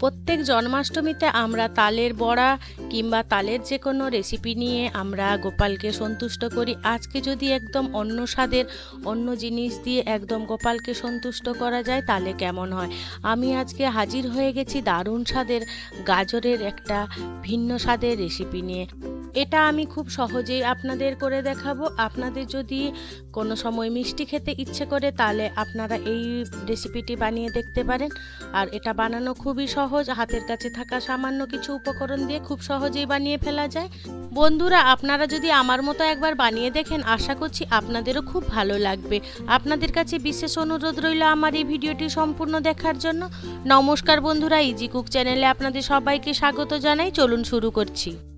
প্রত্যেক জন্মাষ্টমীতে আমরা তালের বড়া কিংবা তালের যে কোনো রেসিপি নিয়ে আমরা গোপালকে সন্তুষ্ট করি। আজকে যদি একদম অন্য স্বাদের অন্য জিনিস দিয়ে একদম গোপালকে সন্তুষ্ট করা যায়, তাহলে কেমন হয়? আমি আজকে হাজির হয়ে গেছি দারুণ স্বাদের গাজরের একটা ভিন্ন স্বাদের রেসিপি নিয়ে। এটা আমি খুব সহজেই আপনাদের করে দেখাবো। আপনাদের যদি কোনো সময় মিষ্টি খেতে ইচ্ছে করে, তাহলে আপনারা এই রেসিপিটি বানিয়ে দেখতে পারেন। আর এটা বানানো খুবই সহজ। হাতের কাছে থাকা সামান্য কিছু উপকরণ দিয়ে খুব সহজেই বানিয়ে ফেলা যায়। বন্ধুরা, আপনারা যদি আমার মতো একবার বানিয়ে দেখেন, আশা করছি আপনাদেরও খুব ভালো লাগবে। আপনাদের কাছে বিশেষ অনুরোধ রইল আমার এই ভিডিওটি সম্পূর্ণ দেখার জন্য। নমস্কার বন্ধুরা ইজি কুক চ্যানেলে আপনাদের সবাইকে স্বাগত জানাই। চলুন শুরু করছি।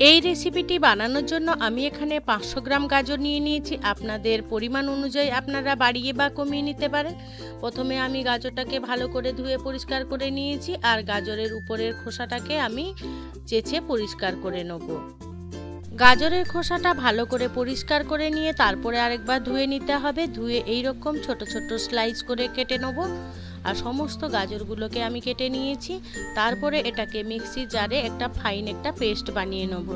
এই রেসিপিটি বানানোর জন্য আমি এখানে পাঁচশো গ্রাম গাজর নিয়ে নিয়েছি। আপনাদের পরিমাণ অনুযায়ী আপনারা বাড়িয়ে বা কমিয়ে নিতে পারেন। প্রথমে আমি গাজরটাকে ভালো করে ধুয়ে পরিষ্কার করে নিয়েছি আর গাজরের উপরের খোসাটাকে আমি চেঁচে পরিষ্কার করে নেব। গাজরের খোসাটা ভালো করে পরিষ্কার করে নিয়ে তারপরে আরেকবার ধুয়ে নিতে হবে। ধুয়ে এই রকম ছোট ছোট স্লাইস করে কেটে নেব। আর সমস্ত গাজরগুলোকে আমি কেটে নিয়েছি। তারপরে এটাকে মিক্সির জারে একটা ফাইন একটা পেস্ট বানিয়ে নেব।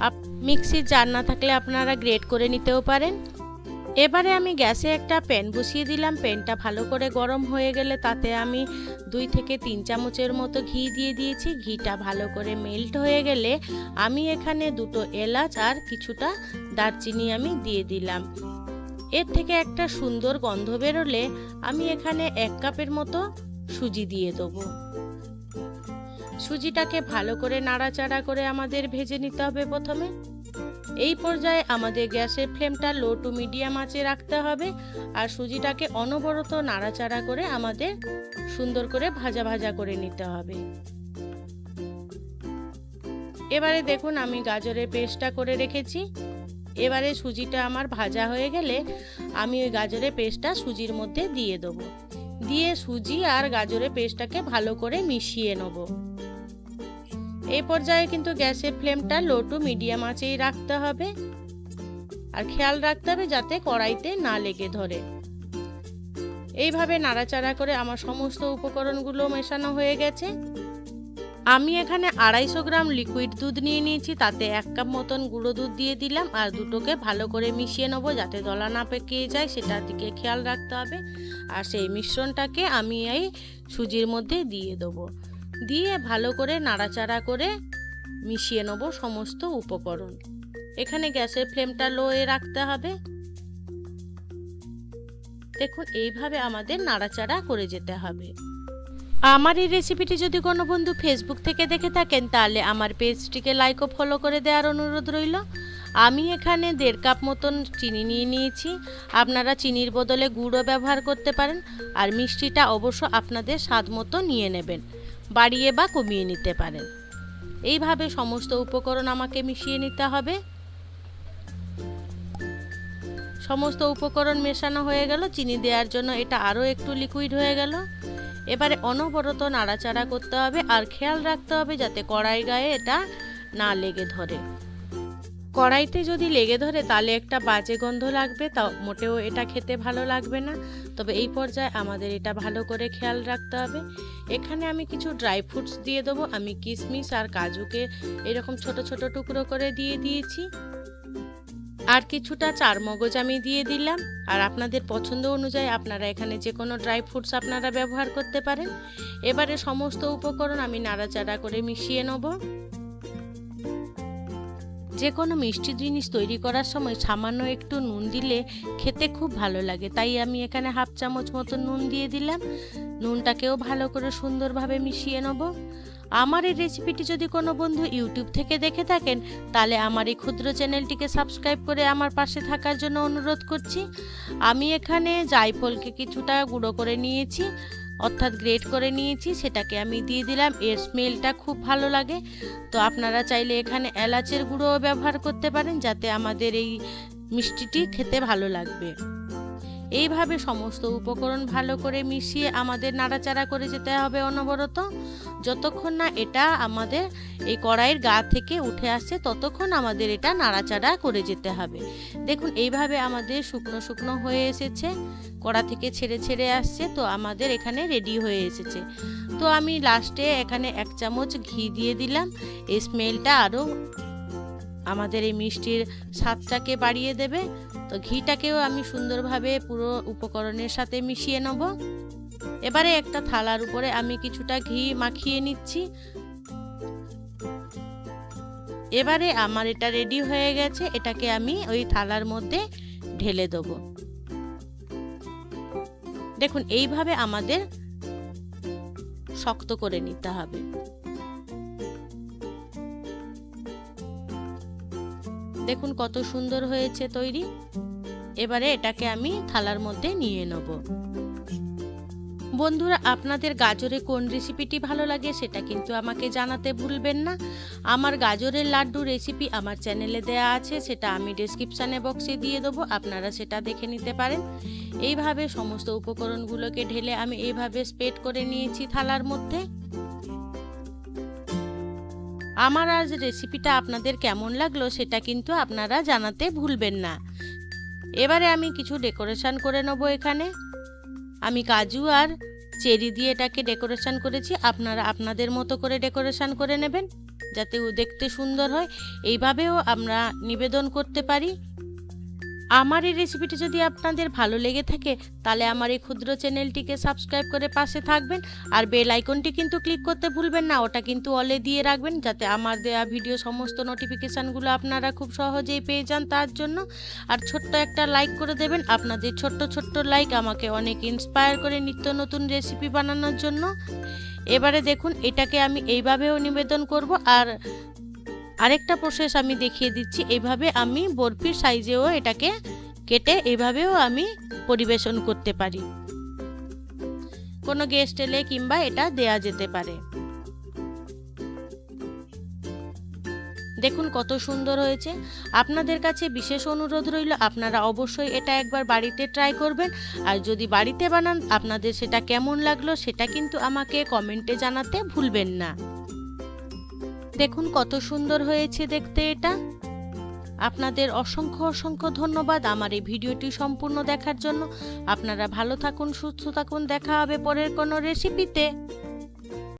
আপ, মিক্সির জার না থাকলে আপনারা গ্রেট করে নিতেও পারেন। এবারে আমি গ্যাসে একটা প্যান বসিয়ে দিলাম। প্যানটা ভালো করে গরম হয়ে গেলে তাতে আমি দুই থেকে তিন চামচের মতো ঘি দিয়ে দিয়েছি। ঘিটা ভালো করে মেল্ট হয়ে গেলে আমি এখানে দুটো এলাচ আর কিছুটা দারচিনি আমি দিয়ে দিলাম। এর থেকে একটা সুন্দর গন্ধ বেরোলে আমি এখানে এক কাপের মতো সুজি দিয়ে দেবো। সুজিটাকে ভালো করে নাড়াচাড়া করে আমাদের ভেজে নিতে হবে প্রথমে। এই পর্যায়ে আমাদের গ্যাসের ফ্লেমটা লো টু মিডিয়াম আঁচে রাখতে হবে আর সুজিটাকে অনবরত নাড়াচাড়া করে আমাদের সুন্দর করে ভাজা ভাজা করে নিতে হবে। এবারে দেখুন আমি গাজরের পেস্টটা করে রেখেছি। এবারে সুজিটা আমার ভাজা হয়ে গেলে আমি ওই গাজরের পেস্টটা সুজির মধ্যে দিয়ে দেবো। দিয়ে সুজি আর গাজরের পেস্টটাকে ভালো করে মিশিয়ে নেব। এই পর্যায়ে কিন্তু গ্যাসের ফ্লেমটা লো টু মিডিয়াম আঁচেই রাখতে হবে। আর খেয়াল রাখতে হবে যাতে কড়াইতে না লেগে ধরে। এইভাবে নাড়াচাড়া করে আমার সমস্ত উপকরণগুলো মেশানো হয়ে গেছে। আমি এখানে আড়াইশো গ্রাম লিকুইড দুধ নিয়ে নিয়েছি, তাতে এক কাপ মতন গুঁড়ো দুধ দিয়ে দিলাম আর দুটোকে ভালো করে মিশিয়ে নেব যাতে দলা না পেকে যায়, সেটার দিকে খেয়াল রাখতে হবে। আর সেই মিশ্রণটাকে আমি এই সুজির মধ্যে দিয়ে দেবো। দিয়ে ভালো করে নাড়াচাড়া করে মিশিয়ে নেব সমস্ত উপকরণ। এখানে গ্যাসের ফ্লেমটা লোয়ে রাখতে হবে। দেখুন, এইভাবে আমাদের নাড়াচাড়া করে যেতে হবে। আমার এই রেসিপিটি যদি কোনো বন্ধু ফেসবুক থেকে দেখে থাকেন, তাহলে আমার পেজটিকে লাইক ও ফলো করে দেওয়ার অনুরোধ রইল। আমি এখানে দেড় কাপ মতন চিনি নিয়ে নিয়েছি। আপনারা চিনির বদলে গুঁড়ো ব্যবহার করতে পারেন আর মিষ্টিটা অবশ্য আপনাদের স্বাদ মতো নিয়ে নেবেন, বাড়িয়ে বা কমিয়ে নিতে পারেন। এইভাবে সমস্ত উপকরণ আমাকে মিশিয়ে নিতে হবে। সমস্ত উপকরণ মেশানো হয়ে গেল। চিনি দেওয়ার জন্য এটা আরও একটু লিকুইড হয়ে গেল। এবারে অনবরত নাড়াচাড়া করতে হবে আর খেয়াল রাখতে হবে যাতে কড়াই গায়ে এটা না লেগে ধরে। কড়াইতে যদি লেগে ধরে তাহলে একটা বাজে গন্ধ লাগবে, তা মোটেও এটা খেতে ভালো লাগবে না। তবে এই পর্যায়ে আমাদের এটা ভালো করে খেয়াল রাখতে হবে। এখানে আমি কিছু ড্রাই ফ্রুটস দিয়ে দেবো। আমি কিশমিশ আর কাজুকে এরকম ছোট ছোট টুকরো করে দিয়ে দিয়েছি। আর কিছুটা চার মগজ আমি দিয়ে দিলাম। আর আপনাদের পছন্দ অনুযায়ী আপনারা এখানে যে কোনো ড্রাই ফ্রুটস আপনারা ব্যবহার করতে পারেন। এবারে সমস্ত উপকরণ আমি নাড়াচাড়া করে মিশিয়ে নেব। যে কোনো মিষ্টি জিনিস তৈরি করার সময় সামান্য একটু নুন দিলে খেতে খুব ভালো লাগে। তাই আমি এখানে হাফ চামচ মতো নুন দিয়ে দিলাম। নুনটাকেও ভালো করে সুন্দরভাবে মিশিয়ে নেব। আমার এই রেসিপিটি যদি কোনো বন্ধু ইউটিউব থেকে দেখে থাকেন, তাহলে আমার এই ক্ষুদ্র চ্যানেলটিকে সাবস্ক্রাইব করে আমার পাশে থাকার জন্য অনুরোধ করছি। আমি এখানে জায়ফলকে কিছুটা গুঁড়ো করে নিয়েছি, অর্থাৎ গ্রেট করে নিয়েছি, সেটাকে আমি দিয়ে দিলাম। এর স্মেলটা খুব ভালো লাগে। তো আপনারা চাইলে এখানে এলাচের গুঁড়োও ব্যবহার করতে পারেন, যাতে আমাদের এই মিষ্টিটি খেতে ভালো লাগবে। এইভাবে সমস্ত উপকরণ ভালো করে মিশিয়ে আমাদের নাড়াচাড়া করে যেতে হবে অনবরত। যতক্ষণ না এটা আমাদের এই কড়াইয়ের গা থেকে উঠে আসছে, ততক্ষণ আমাদের এটা নাড়াচাড়া করে যেতে হবে। দেখুন, এইভাবে আমাদের শুকনো শুকনো হয়ে এসেছে। কড়া থেকে ছেড়ে ছেড়ে আসছে, তো আমাদের এখানে রেডি হয়ে এসেছে। তো আমি লাস্টে এখানে এক চামচ ঘি দিয়ে দিলাম। এই স্মেলটা আরও আমাদের এই মিষ্টির স্বাদটাকে বাড়িয়ে দেবে। ঘিটাকেও আমি সুন্দরভাবে পুরো উপকরণের সাথে মিশিয়ে নেব। এবারে একটা থালার উপরে আমি কিছুটা ঘি মাখিয়ে নিচ্ছি। এবারে আমার এটা রেডি হয়ে গেছে, এটাকে আমি ওই থালার মধ্যে ঢেলে দেবো। দেখুন, এইভাবে আমাদের শক্ত করে নিতে হবে। দেখুন কত সুন্দর হয়েছে তৈরি। এবারে এটাকে আমি থালার মধ্যে নিয়ে নেব। বন্ধুরা, আপনাদের গাজরে কোন রেসিপিটি ভালো লাগে সেটা কিন্তু আমাকে জানাতে ভুলবেন না। আমার গাজরের লাড্ডু রেসিপি আমার চ্যানেলে দেয়া আছে, সেটা আমি ডেসক্রিপশানে বক্সে দিয়ে দেবো, আপনারা সেটা দেখে নিতে পারেন। এইভাবে সমস্ত উপকরণগুলোকে ঢেলে আমি এইভাবে স্প্রেড করে নিয়েছি থালার মধ্যে। আমার আজ রেসিপিটা আপনাদের কেমন লাগল সেটা কিন্তু আপনারা জানাতে ভুলবেন না। এবারে আমি কিছু ডেকোরেশন করে নেব এখানে। আমি কাজু আর চেরি দিয়ে এটাকে ডেকোরেশন করেছি। আপনারা আপনাদের মতো করে ডেকোরেশন করে নেবেন, যাতে ও দেখতে সুন্দর হয়। এইভাবেও আমরা নিবেদন করতে পারি। আমার এই রেসিপিটি যদি আপনাদের ভালো লেগে থাকে, তাহলে আমার এই ক্ষুদ্র চ্যানেলটিকে সাবস্ক্রাইব করে পাশে থাকবেন। আর বেল আইকনটি কিন্তু ক্লিক করতে ভুলবেন না, ওটা কিন্তু অলে দিয়ে রাখবেন, যাতে আমার দেয়া ভিডিও সমস্ত নোটিফিকেশানগুলো আপনারা খুব সহজেই পেয়ে যান তার জন্য। আর ছোট্ট একটা লাইক করে দেবেন, আপনাদের ছোট্ট ছোট্ট লাইক আমাকে অনেক ইন্সপায়ার করে নিত্য নতুন রেসিপি বানানোর জন্য। এবারে দেখুন, এটাকে আমি এইভাবেও নিবেদন করব, আর আরেকটা প্রসেস আমি দেখিয়ে দিচ্ছি। এইভাবে আমি বরফির সাইজেও এটাকে কেটে এইভাবেও আমি পরিবেশন করতে পারি। কোনো গেস্ট এলে কিংবা এটা দেয়া যেতে পারে। দেখুন কত সুন্দর হয়েছে। আপনাদের কাছে বিশেষ অনুরোধ রইল, আপনারা অবশ্যই এটা একবার বাড়িতে ট্রাই করবেন। আর যদি বাড়িতে বানান, আপনাদের সেটা কেমন লাগল সেটা কিন্তু আমাকে কমেন্টে জানাতে ভুলবেন না। দেখুন কত সুন্দর হয়েছে দেখতে এটা। আপনাদের অসংখ্য অসংখ্য ধন্যবাদ আমার এই ভিডিওটি সম্পূর্ণ দেখার জন্য। আপনারা ভালো থাকুন, সুস্থ থাকুন, দেখা হবে পরের কোনো রেসিপিতে